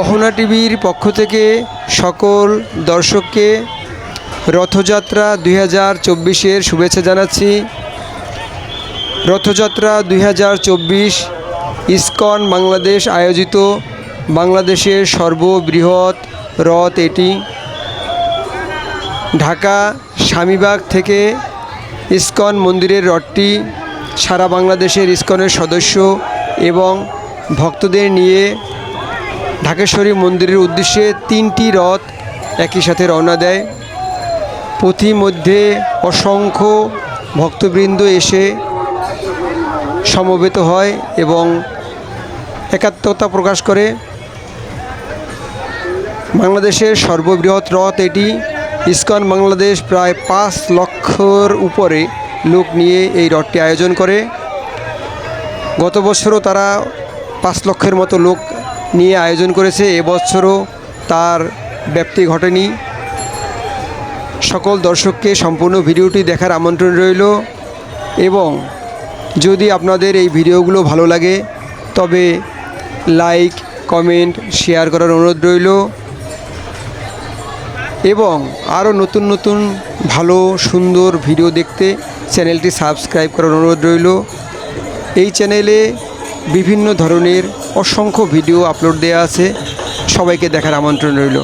অহনা টিভির পক্ষ থেকে সকল দর্শককে রথযাত্রা দুই হাজার চব্বিশের শুভেচ্ছা জানাচ্ছি। রথযাত্রা দুই হাজার চব্বিশ ইস্কন, বাংলাদেশ আয়োজিত বাংলাদেশের সর্ববৃহৎ রথ এটি। ঢাকা স্বামীবাগ থেকে ইস্কন মন্দিরের রথটি সারা বাংলাদেশের ইস্কনের সদস্য এবং ভক্তদের নিয়ে ঢাকেশ্বরী মন্দিরের উদ্দেশ্যে তিনটি রথ একই সাথে রওনা দেয়। পথিমধ্যে অসংখ্য ভক্তবৃন্দ এসে সমবেত হয় এবং একাত্মতা প্রকাশ করে। বাংলাদেশের সর্ববৃহৎ রথ এটি। ইস্কন, বাংলাদেশ প্রায় পাঁচ লক্ষর উপরে লোক নিয়ে এই রথটি আয়োজন করে। গত বছরও তারা পাঁচ লক্ষের মতো লোক নিয়ে আয়োজন করেছে এবছরও তার ব্যাপ্তি ঘটেনি। সকল দর্শককে সম্পূর্ণ ভিডিওটি দেখার আমন্ত্রণ রইল এবং যদি আপনাদের এই ভিডিওগুলো ভালো লাগে, তবে লাইক, কমেন্ট, শেয়ার করার অনুরোধ রইল এবং আরও নতুন নতুন ভালো, সুন্দর ভিডিও দেখতে চ্যানেলটি সাবস্ক্রাইব করার অনুরোধ রইল। এই চ্যানেলে বিভিন্ন ধরনের অসংখ্য ভিডিও আপলোড দেওয়া আছে। সবাইকে দেখার আমন্ত্রণ রইল।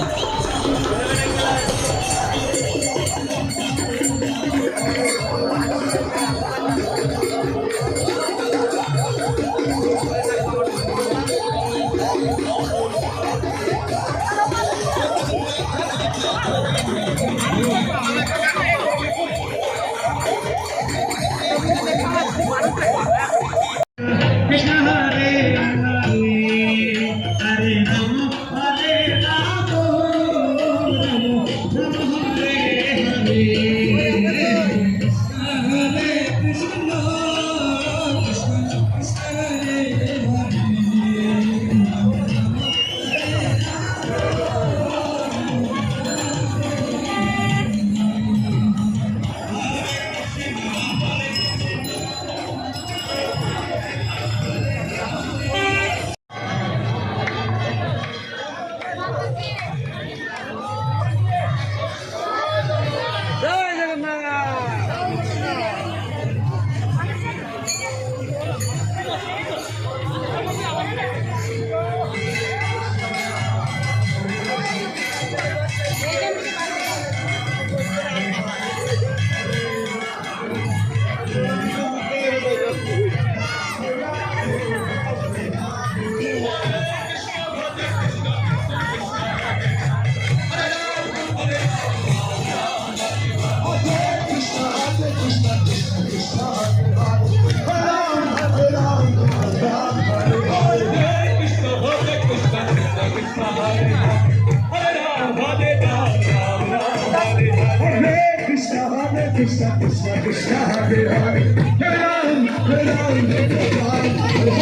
Krishna Krishna Krishna Hare Hare Hare Ram Hare Ram Hare Ram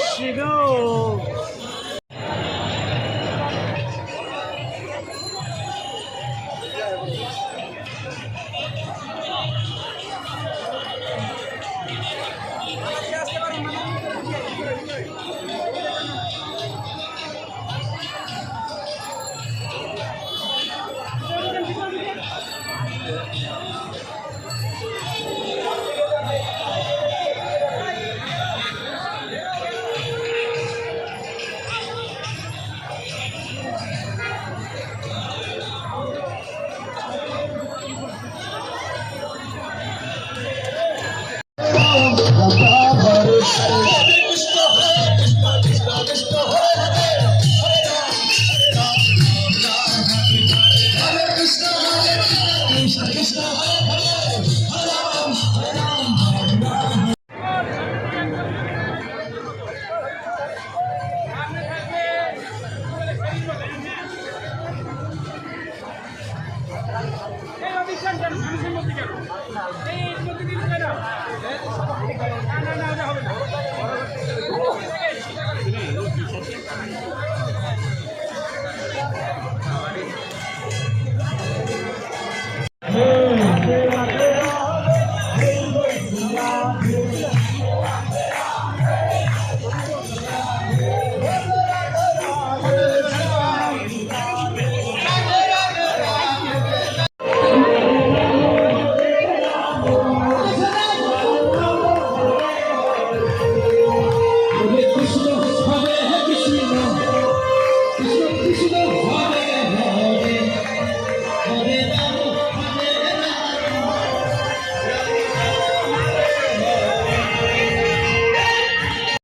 chegou! goes. Thank